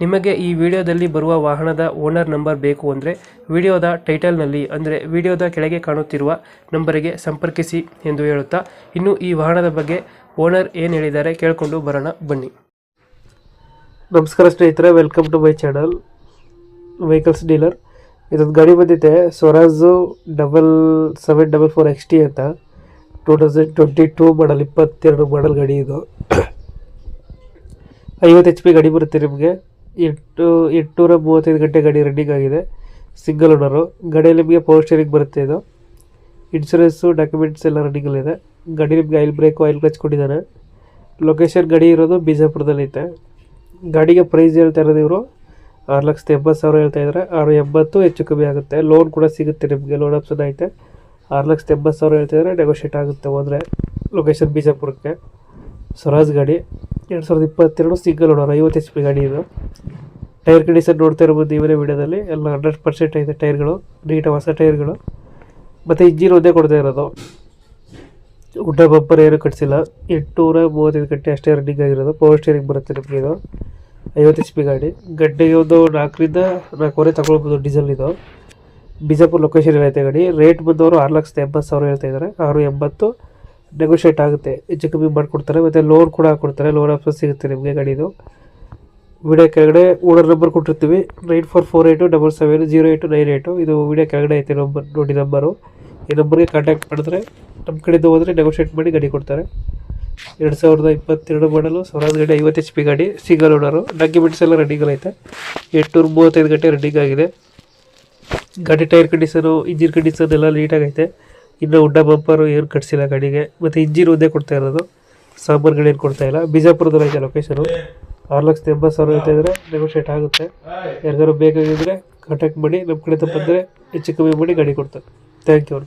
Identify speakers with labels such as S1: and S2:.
S1: ನಿಮಗೆ ಈ ವಿಡಿಯೋದಲ್ಲಿ ಬರುವ ವಾಹನದ ಓನರ್ ನಂಬರ್ ಬೇಕು ಅಂದರೆ ವಿಡಿಯೋದ ಟೈಟಲ್ನಲ್ಲಿ ಅಂದರೆ ವಿಡಿಯೋದ ಕೆಳಗೆ ಕಾಣುತ್ತಿರುವ ನಂಬರಿಗೆ ಸಂಪರ್ಕಿಸಿ ಎಂದು ಹೇಳುತ್ತಾ, ಇನ್ನು ಈ ವಾಹನದ ಬಗ್ಗೆ ಓನರ್ ಏನು ಹೇಳಿದ್ದಾರೆ ಕೇಳಿಕೊಂಡು ಬರೋಣ, ಬನ್ನಿ. ನಮಸ್ಕಾರ ಸ್ನೇಹಿತರೆ welcome to my channel vehicles dealer ಇದೊಂದು ಗಾಡಿ ಬಂದಿದೆ Swaraj double seven double four X T ಅಂತ. Two thousand twenty two model ಇಪ್ಪತ್ತೆರಡು ಮಾಡಲ್ ಗಾಡಿ ಇದು. ಐವತ್ತು ಎಚ್ ಪಿ ಗಾಡಿ ಬರುತ್ತೆ ನಿಮಗೆ. ಎಂಟು, ಎಂಟುನೂರ ಮೂವತ್ತೈದು ಗಂಟೆ ಗಾಡಿ ರನ್ನಿಂಗ್ ಆಗಿದೆ. ಸಿಂಗಲ್ ಓನರು ಗಾಡಿಯಲ್ಲಿ ನಿಮಗೆ ಪವರ್ ಸ್ಟೇರಿಂಗ್ ಬರುತ್ತೆ ಇದು. ಇನ್ಶೂರೆನ್ಸು ಡಾಕ್ಯುಮೆಂಟ್ಸ್ ಎಲ್ಲ ರನ್ನಿಂಗಲ್ಲಿದೆ ಗಾಡಿ ನಿಮಗೆ ಆಯಿಲ್ ಬ್ರೇಕ್ ಆಯಿಲ್ ಕ್ಲಚ್ ಕೊಟ್ಟಿದ್ದಾನೆ ಲೊಕೇಶನ್ ಗಾಡಿ ಇರೋದು ಬಿಜಾಪುರದಲ್ಲೈತೆ ಗಾಡಿಗೆ ಪ್ರೈಸ್ ಹೇಳ್ತಾ ಇರೋದು ಇವರು ಆರು ಲಕ್ಷದ ಎಂಬತ್ತು ಸಾವಿರ ಹೇಳ್ತಾ ಇದ್ದಾರೆ. ಆರು ಎಂಬತ್ತು ಹೆಚ್ಚು ಕಮ್ಮಿ ಆಗುತ್ತೆ. ಲೋನ್ ಕೂಡ ಸಿಗುತ್ತೆ ನಿಮಗೆ. ಲೋನ್ ಆಪ್ಷನ್ ಐತೆ. ಆರು ಲಕ್ಷದ ಎಂಬತ್ತು ಸಾವಿರ ಹೇಳ್ತಾ ಇದ್ದಾರೆ. ನೆಗೋಷಿಯೇಟ್ ಆಗುತ್ತೆ ಹೋದರೆ. ಲೊಕೇಶನ್ ಬಿಜಾಪುರಕ್ಕೆ. ಸ್ವರಾಜ್ ಗಾಡಿ. ಎರಡು ಸಾವಿರದ ಇಪ್ಪತ್ತೆರಡು ಸಿಂಗಲ್ ನೋಡೋರು ಐವತ್ತು ಎಚ್ ಪಿ ಗಾಡಿ ಇದು. ಟೈರ್ ಕಂಡೀಷನ್ ನೋಡ್ತಾ ಇರ್ಬೋದು ಇವರೇ ವಿಡಿಯೋದಲ್ಲಿ. ಎಲ್ಲ ಹಂಡ್ರೆಡ್ ಪರ್ಸೆಂಟ್ ಇದೆ ಟೈರ್ಗಳು ನೀಟಾಗಿ ಹೊಸ ಟೈರ್ಗಳು. ಮತ್ತು ಇಂಜಿನ್ ಒಂದೇ ಕೊಡ್ತಾ ಇರೋದು. ಗುಡ್ಡ ಬಂಪರ್ ಏನು ಕಟ್ಸಿಲ್ಲ. ಎಂಟುನೂರ ಮೂವತ್ತೈದು ಗಂಟೆ ಅಷ್ಟೇ ರನ್ನಿಂಗ್ ಆಗಿರೋದು. ಪವರ್ ಸ್ಟೇರಿಂಗ್ ಬರುತ್ತೆ ನಿಮಗೆ ಇದು. ಐವತ್ತು ಎಚ್ ಪಿ ಗಾಡಿ. ಗಡ್ಡೆಗೆ ಒಂದು ನಾಲ್ಕರಿಂದ ನಾಲ್ಕೂವರೆ ತಗೊಳ್ಬೋದು ಡೀಸೆಲ್ ಇದು. ಬಿಜಾಪುರ ಲೊಕೇಶನ್ ಐತೆ ಗಾಡಿ. ರೇಟ್ ಬಂದವರು ಆರು ಲಕ್ಷದ ಎಂಬತ್ತು ಸಾವಿರ ಹೇಳ್ತಾ ಇದ್ದಾರೆ. ಆರು ಎಂಬತ್ತು ನೆಗೋಷಿಯೇಟ್ ಆಗುತ್ತೆ. ಹೆಚ್ಚು ಕಮ್ಮಿ ಮಾಡಿಕೊಡ್ತಾರೆ, ಮತ್ತು ಲೋನ್ ಕೂಡ ಹಾಕ್ಕೊಡ್ತಾರೆ ಲೋನ್ ಆಫರ್ ಸಿಗುತ್ತೆ ನಿಮಗೆ ಗಾಡಿದು. ವಿಡಿಯೋ ಕೆಳಗಡೆ ಓನರ್ ನಂಬರ್ ಕೊಟ್ಟಿರ್ತೀವಿ. Nine four four eight double seven zero eight nine eight ಇದು ವಿಡಿಯೋ ಕೆಳಗಡೆ ಐತೆ ನಂಬರ್ ನೋಡಿ ನಂಬರು ಈ ನಂಬರ್ಗೆ ಕಾಂಟ್ಯಾಕ್ಟ್ ಮಾಡಿದ್ರೆ ನಮ್ಮ ಕಡೆಯಿಂದ ಹೋದರೆ ನೆಗೋಷಿಯೇಟ್ ಮಾಡಿ ಗಾಡಿ ಕೊಡ್ತಾರೆ. ಎರಡು ಸಾವಿರದ ಇಪ್ಪತ್ತೆರಡು ಮಾಡಲು ಸಾವಿರದ ಗಾಡಿ ಐವತ್ತು ಎಚ್ ಪಿ ಗಾಡಿ ಸಿಂಗಲ್ ಓನರು ಡಾಕ್ಯುಮೆಂಟ್ಸ್ ಎಲ್ಲ ರನ್ನಿಂಗ್ ಐತೆ. ಎಂಟುನೂರ ಮೂವತ್ತೈದು ಗಂಟೆ ರನ್ನಿಂಗ್ ಆಗಿದೆ. ಗಾಡಿ ಟೈರ್ ಕಂಡೀಷನು ಇಂಜಿನ್ ಕಂಡೀಷನ್ ಎಲ್ಲ ನೀಟಾಗೈತೆ ಇನ್ನು ಉಡ್ಡ ಬಂಪರು ಏನು ಕಟ್ಸಿಲ್ಲ ಗಾಡಿಗೆ ಮತ್ತು ಇಂಜಿನ್ ಒಂದೇ ಕೊಡ್ತಾ ಇರೋದು. ಸಾಮಾನುಗಳೇನು ಕೊಡ್ತಾ ಇಲ್ಲ. ಬಿಜಾಪುರದಲ್ಲಿ ಲೊಕೇಶನು ಆರು ಲಕ್ಷದ ಎಂಬತ್ತು ಸಾವಿರ ಅಂತ ಇದ್ರೆ ನೆಗೋಷಿಯೇಟ್ ಆಗುತ್ತೆ. ಯಾರಿಗಾರು ಬೇಕಾಗಿದ್ದರೆ ಕಾಂಟ್ಯಾಕ್ಟ್ ಮಾಡಿ ನಮ್ಮ ಕಡೆ ಬಂದರೆ ಹೆಚ್ಚು ಕಮ್ಮಿ ಮಾಡಿ ಗಾಡಿ ಕೊಡ್ತಾರೆ. Thank you